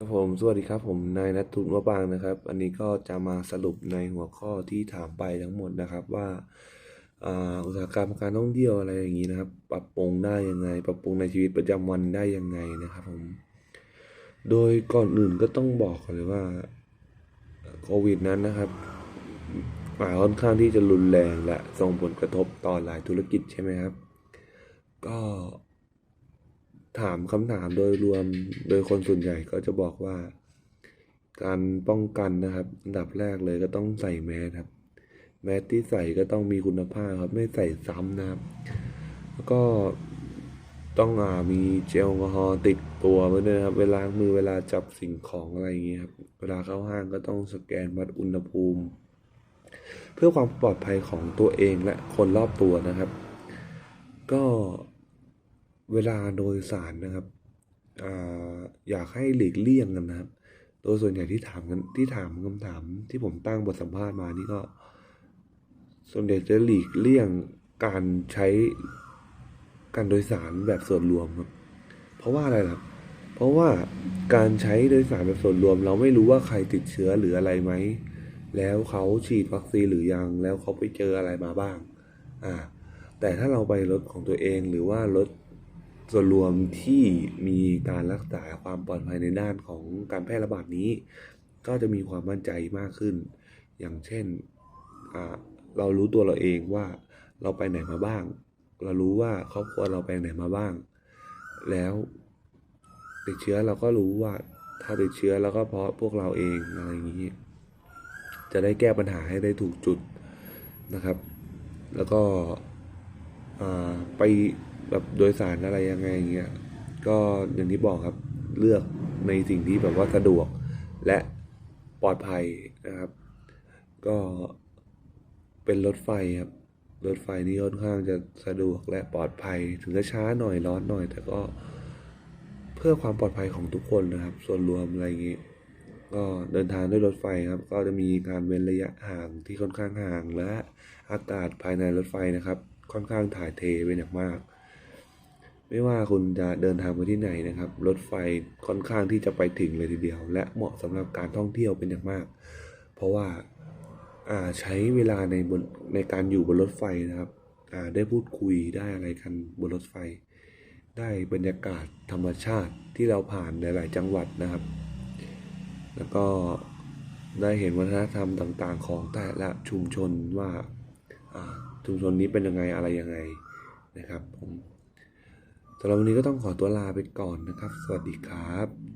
ครับผมสวัสดีครับผมนายนัทุนวบางนะครับ อันนี้ก็จะมาสรุปในหัวข้อที่ถามไปทั้งหมดนะครับว่าอุตสาหกรรมการท่องเที่ยวอะไรอย่างนี้นะครับ ปรับปรุงได้ยังไง ปรับปรุงในชีวิตประจำวันได้ยังไงนะครับผมโดยก่อนอื่นก็ต้องบอกก่อนเลยว่าโควิดนั้นนะครับมาค่อนข้างที่จะรุนแรงและส่งผลกระทบต่อหลายธุรกิจใช่ไหมครับ ก็ ถามคำถามโดยรวมโดยคนส่วนใหญ่ก็จะบอกว่า การป้องกันนะครับอันดับแรกเลยก็ต้องใส่แมสครับ แมสที่ใส่ก็ต้องมีคุณภาพครับ ไม่ใส่ซ้ำนะครับ แล้วก็ต้องอามีเจลแอลกอฮอล์ติดตัวไว้ด้วยครับ เวลามือเวลาจับสิ่งของอะไรอย่างเงี้ยครับ เวลาเข้าห้างก็ต้องสแกนวัดอุณหภูมิ เพื่อความปลอดภัยของตัวเองและคนรอบตัวนะครับ ก็ เวลาโดยสารนะครับออยากให้หลีกเลี่ยงกันนะครับ โดยส่วนใหญ่ที่ถามกันที่ถามคำถามที่ผมตั้งบทสัมภาษณ์มานี่ก็ ส่วนใหญ่จะหลีกเลี่ยงการใช้การโดยสารแบบส่วนรวมครับ เพราะว่าอะไรล่ะเพราะว่าการใช้โดยสารแบบส่วนรวม เราไม่รู้ว่าใครติดเชื้อหรืออะไรไหม แล้วเขาฉีดวัคซีนหรือยัง แล้วเขาไปเจออะไรมาบ้าง อ่า แต่ถ้าเราไปรถของตัวเองหรือว่ารถ ส่วนรวมที่มีการรักษาความปลอดภัยในด้านของการแพร่ระบาดนี้ ก็จะมีความมั่นใจมากขึ้น อย่างเช่นเรารู้ตัวเราเองว่าเราไปไหนมาบ้าง เรารู้ว่าครอบครัวเราไปไหนมาบ้าง แล้วติดเชื้อเราก็รู้ว่าถ้าติดเชื้อแล้วก็เพราะพวกเราเองอะไรอย่างนี้ จะได้แก้ปัญหาให้ได้ถูกจุดนะครับ แล้วก็ไป แบบโดยสารอะไรยังไงอย่างเงี้ยก็อย่างที่บอกครับเลือกในสิ่งที่แบบว่าสะดวกและปลอดภัยนะครับ ก็เป็นรถไฟครับรถไฟนี่ค่อนข้างจะสะดวกและปลอดภัย ถึงจะช้าหน่อยร้อนหน่อย แต่ก็เพื่อความปลอดภัยของทุกคนนะครับ ส่วนรวมอะไรอย่างงี้ก็เดินทางด้วยรถไฟครับ ก็จะมีการเว้นระยะห่างที่ค่อนข้างห่างและอากาศภายในรถไฟนะครับ ค่อนข้างถ่ายเทเป็นอย่างมาก ไม่ว่าคุณจะเดินทางไปที่ไหนนะครับ รถไฟค่อนข้างที่จะไปถึงเลยทีเดียว และเหมาะสำหรับการท่องเที่ยวเป็นอย่างมาก เพราะว่าอ่าใช้เวลาในบนในการอยู่บนรถไฟนะครับอ่าได้พูดคุยได้อะไรกันบนรถไฟ ได้บรรยากาศธรรมชาติที่เราผ่านหลาย ๆ จังหวัดนะครับ แล้วก็ได้เห็นวัฒนธรรมต่าง ๆ ของแต่ละชุมชนว่าชุมชนนี้เป็นยังไงอะไรยังไงนะครับผม สำหรับวันนี้ก็ต้องขอตัวลาไปก่อนนะครับ สวัสดีครับ